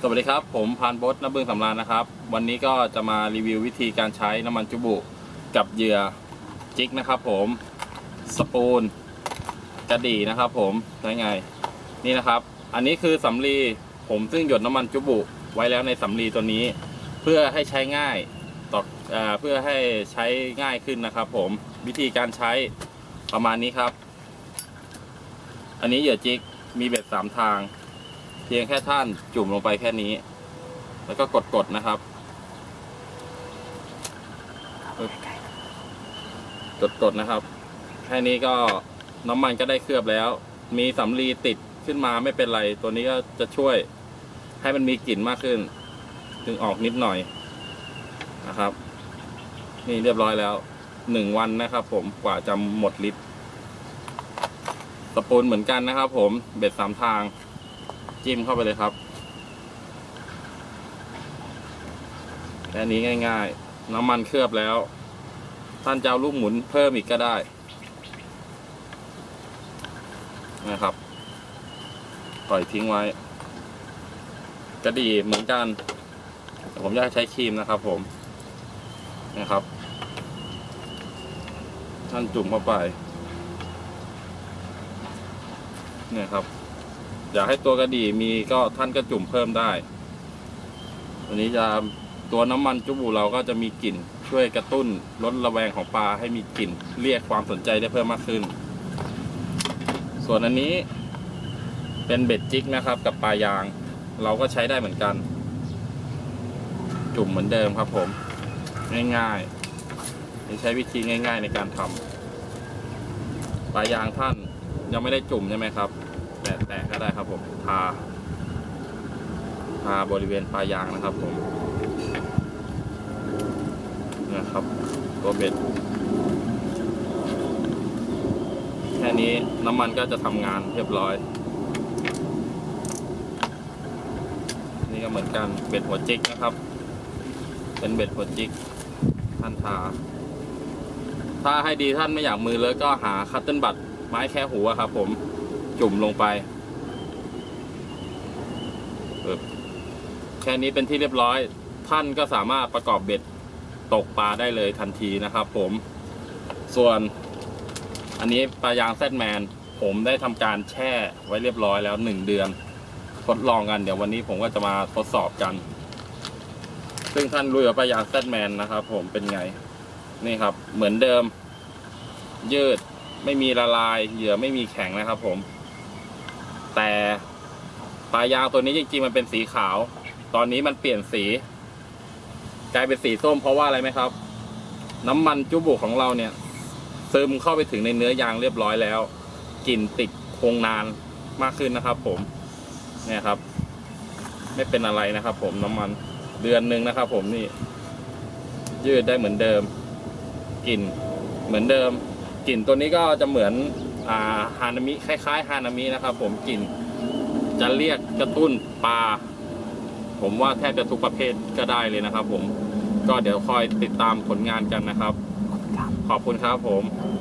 สวัสดีครับ ผมพานบดน้ำบึงสำราญนะครับ วันนี้ก็จะมารีวิววิธีการใช้น้ำมันจุบุกับเหยื่อจิกนะครับ ผมสปูนกระดี่นะครับ ผมใช้ไง นี่นะครับ อันนี้คือสำลีผมซึ่งหยดน้ำมันจุบุไว้แล้วในสำลีตัวนี้ เพื่อให้ใช้ง่ายต่อเอ่อเพื่อให้ใช้ง่ายขึ้นนะครับ ผมวิธีการใช้ประมาณนี้ครับ อันนี้เหยื่อจิกมีเบ็ดสามทาง เพียงแค่ท่านจุ่มลงไปแค่นี้ แล้วก็กดๆนะครับกดๆนะครับ แค่นี้ก็น้ำมันก็ได้เคลือบแล้ว มีสำลีติดขึ้นมาไม่เป็นไร ตัวนี้ก็จะช่วยให้มันมีกลิ่นมากขึ้น ถึงออกนิดหน่อยนะครับ นี่เรียบร้อยแล้วหนึ่งวันนะครับ ผมกว่าจะหมดลิตรสปูนเหมือนกันนะครับ ผมเบ็ดสามทาง จิ้มเข้าไปเลยครับแค่นี้ง่าย ๆ น้ำมันเคลือบแล้ว ท่านจะเอาลูกหมุนเพิ่มอีกก็ได้ นะครับ ปล่อยทิ้งไว้กระดีเหมือนกัน ผมอยากใช้ครีมนะครับผม นะครับ ท่านจุ่มเข้าไปเนี่ยครับ อยากให้ตัวกระดี่มีก็ท่านก็จุ่มเพิ่มได้อันนี้จะตัวน้ำมันจุบูเราก็จะมีกลิ่นช่วยกระตุ้นลดระแวงของปลาให้มีกลิ่นเรียกความสนใจได้เพิ่มมากขึ้น ส่วนอันนี้เป็นเบ็ดจิกนะครับ กับปลายาง เราก็ใช้ได้เหมือนกัน จุ่มเหมือนเดิมครับผม ง่ายๆนี่ใช้วิธีง่าย ๆ ในการทำปลายางท่านยังไม่ได้จุ่มใช่ไหมครับ แตะแตะก็ได้ครับผมทาทาบริเวณปลายางนะครับผมนะครับ ตัวเบ็ดแค่นี้น้ำมันก็จะทำงานเรียบร้อย นี่ก็เหมือนกันเบ็ดหัวจิกนะครับ เป็นเบ็ดหัวจิกท่านทา ถ้าให้ดีท่านไม่อยากมือเลยก็หาคัตเติ้ลบัตไม้แค่หัวครับผม จุ่มลงไปแค่นี้เป็นที่เรียบร้อย ท่านก็สามารถประกอบเบ็ดตกปลาได้เลยทันทีนะครับผม ส่วนอันนี้ปลายางแซดแมน ผมได้ทำการแช่ไว้เรียบร้อยแล้วหนึ่งเดือน ทดลองกันเดี๋ยววันนี้ผมก็จะมาทดสอบกัน ซึ่งท่านรู้ว่าปลายางแซดแมนนะครับผมเป็นไง นี่ครับเหมือนเดิม ยืดไม่มีละลายเหยื่อไม่มีแข็งนะครับผม แต่ปลายางตัวนี้จริงๆมันเป็นสีขาว ตอนนี้มันเปลี่ยนสี กลายเป็นสีส้มเพราะว่าอะไรไหมครับ น้ำมันจุบุของเราเนี่ย ซึมเข้าไปถึงในเนื้อยางเรียบร้อยแล้วกลิ่นติดคงนานมากขึ้นนะครับ ผม เนี่ยครับ ไม่เป็นอะไรนะครับ ผมน้ำมันเดือนหนึ่งนะครับ ผมนี่ ยืดได้เหมือนเดิมกลิ่นเหมือนเดิมกลิ่นตัวนี้ก็จะเหมือน ฮานามิคล้ายๆฮานามินะครับ ผมกลิ่นจะเรียกกระตุ้นปลาผมว่าแทบจะทุกประเภทก็ได้เลยนะครับ ผมก็เดี๋ยวคอยติดตามผลงานกันนะครับ ขอบคุณครับผมค